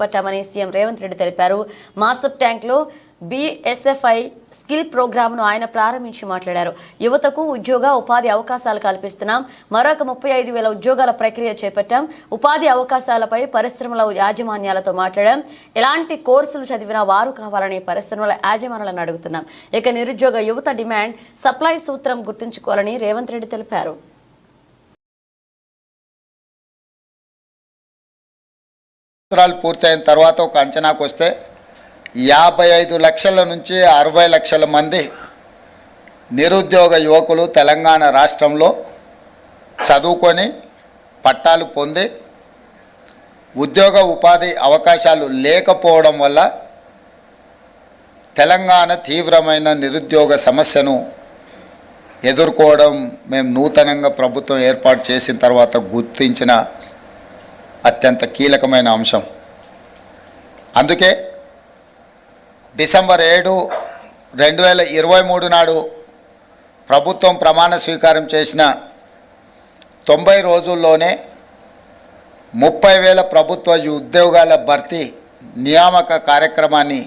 పట్టామని CM Revanth Reddy తెలిపారు. మాసప్ ట్యాంక్లో బీఎస్ఎఫ్ఐ skill ప్రోగ్రామ్ను ఆయన ప్రారంభించి మాట్లాడారు. యువతకు ఉద్యోగ ఉపాధి అవకాశాలు కల్పిస్తున్నాం. మరొక ముప్పై ఐదు వేల ఉద్యోగాల ప్రక్రియ చేపట్టాం. ఉపాధి అవకాశాలపై పరిశ్రమల యాజమాన్యాలతో మాట్లాడాం. ఎలాంటి కోర్సులు చదివినా వారు కావాలని పరిశ్రమల యాజమాన్యాలను అడుగుతున్నాం. ఇక నిరుద్యోగ యువత డిమాండ్ సప్లై సూత్రం గుర్తుంచుకోవాలని రేవంత్ రెడ్డి తెలిపారు. సంవత్సరాలు పూర్తయిన తర్వాత ఒక అంచనాకు వస్తే యాభై ఐదు లక్షల నుంచి అరవై లక్షల మంది నిరుద్యోగ యువకులు తెలంగాణ రాష్ట్రంలో చదువుకొని పట్టాలు పొంది ఉద్యోగ ఉపాధి అవకాశాలు లేకపోవడం వల్ల తెలంగాణ తీవ్రమైన నిరుద్యోగ సమస్యను ఎదుర్కోవడం మేము నూతనంగా ప్రభుత్వం ఏర్పాటు చేసిన తర్వాత గుర్తించిన అత్యంత కీలకమైన అంశం. అందుకే డిసెంబర్ ఏడు రెండు వేల ఇరవై మూడు నాడు ప్రభుత్వం ప్రమాణ స్వీకారం చేసిన తొంభై రోజుల్లోనే ముప్పై వేల ప్రభుత్వ ఉద్యోగాల భర్తీ నియామక కార్యక్రమాన్ని